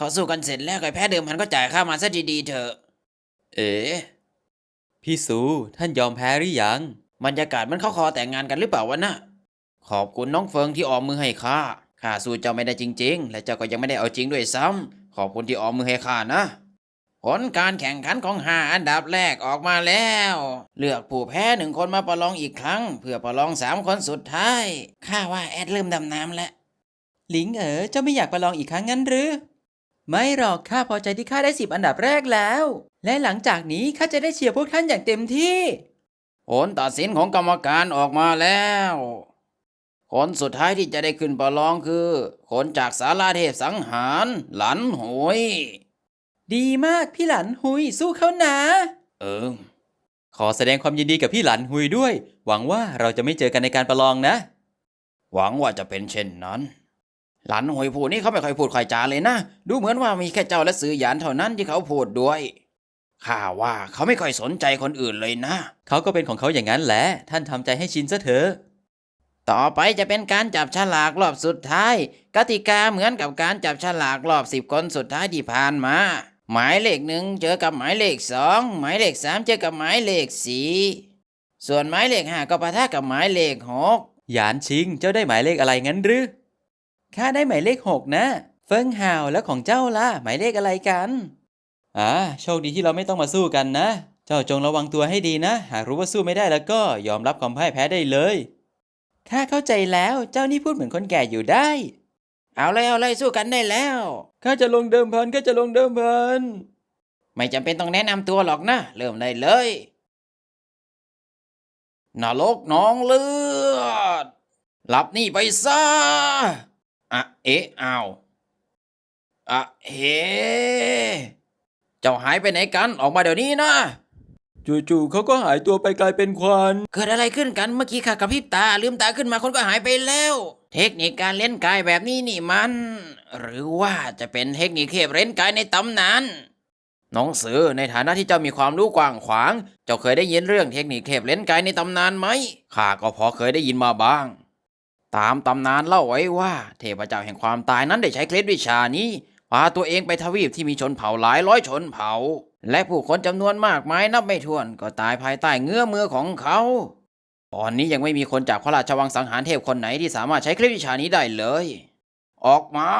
เขาสู้กันเสร็จแล้วไอ้แพ้เดิมพันก็จ่ายค่ามาซะดีๆเถอะ เอ๋พี่สูท่านยอมแพ้หรือยัง บรรยากาศมันเข้าคอแต่งงานกันหรือเปล่าวะนะขอบคุณน้องเฟิงที่ออมมือให้ข้า ข้าสู้เจ้าไม่ได้จริง ๆ และเจ้าก็ยังไม่ได้เอาจริงด้วยซ้ำขอบคุณที่ออมมือให้ข้านะ ผลการแข่งขันของห้าอันดับแรกออกมาแล้ว เลือกผู้แพ้หนึ่งคนมาประลองอีกครั้ง เพื่อประลองสามคนสุดท้าย ข้าว่าแอดเริ่มดำน้ำแล้ว หลิงเอ๋อเจ้าไม่อยากประลองอีกครั้งงั้นหรือ ไม่หรอกข้าพอใจที่ข้าได้สิบอันดับแรกแล้ว และหลังจากนี้ข้าจะได้เชียร์พวกท่านอย่างเต็มที่ ผลตัดสินของกรรมการออกมาแล้ว คนสุดท้ายที่จะได้ขึ้นประลองคือ คนจากสาราเทพสังหาร หลันหวยดีมากพี่หลันหุยสู้เขานะ เออ ขอแสดงความยินดีกับพี่หลันหุยด้วย หวังว่าเราจะไม่เจอกันในการประลองนะ หวังว่าจะเป็นเช่นนั้น หลันหวยพูดนี่เขาไม่ค่อยพูดค่อยจาเลยนะ ดูเหมือนว่ามีแค่เจ้าและสื่อหยานเท่านั้นที่เขาพูดด้วยข้าว่าเขาไม่ค่อยสนใจคนอื่นเลยนะ เขาก็เป็นของเขาอย่างนั้นแหละ ท่านทำใจให้ชินซะเถอะ ต่อไปจะเป็นการจับฉลากรอบสุดท้าย กติกาเหมือนกับการจับฉลากรอบสิบคนสุดท้ายที่ผ่านมา หมายเลขหนึ่งเจอกับหมายเลขสองหมายเลขสามเจอกับหมายเลขสี่ส่วนหมายเลขห้าก็ปะทะกับหมายเลขหกหยานชิงเจ้าได้หมายเลขอะไรงั้นหรือ ข้าได้หมายเลขหกนะ เฟิงฮาวแล้วของเจ้าล่ะหมายเลขอะไรกัน อ่าโชคดีที่เราไม่ต้องมาสู้กันนะ เจ้าจงระวังตัวให้ดีนะ หากรู้ว่าสู้ไม่ได้แล้วก็ยอมรับความพ่ายแพ้ได้เลยข้าเข้าใจแล้วเจ้านี่พูดเหมือนคนแก่อยู่ได้ เอาเลยเอาเลยสู้กันได้แล้วข้าจะลงเดิมพันข้าจะลงเดิมพันไม่จำเป็นต้องแนะนำตัวหรอกนะ เริ่มได้เลยนรกน้องเลือดหลับนี่ไปซะ อะเอ๊ะอ้าวอะเฮเจ้าหายไปไหนกัน ออกมาเดี๋ยวนี้นะจู่ๆเขาก็หายตัวไปกลายเป็นควันเกิดอะไรขึ้นกันเมื่อกี้ข้ากระพริบตา ลืมตาขึ้นมาคนก็หายไปแล้ว เทคนิคการเล่นกายแบบนี้นี่มัน หรือว่าจะเป็นเทคนิคเทพเล่นกายในตำนานน้องเสือในฐานะที่เจ้ามีความรู้กว้างขวาง เจ้าเคยได้ยินเรื่องเทคนิคเทพเล่นกายในตำนานไหมข้าก็พอเคยได้ยินมาบ้าง ตามตำนานเล่าไว้ว่า เทพเจ้าแห่งความตายนั้นได้ใช้เคล็ดวิชานี้พาตัวเองไปทวีปที่มีชนเผ่าหลายร้อยชนเผ่า และผู้คนจำนวนมากมายนับไม่ถ้วนก็ตายภายใต้เงื้อมือของเขาตอนนี้ยังไม่มีคนจากพระราชวังสังหารเทพคนไหนที่สามารถใช้เคล็ดวิชานี้ได้เลย ออกมา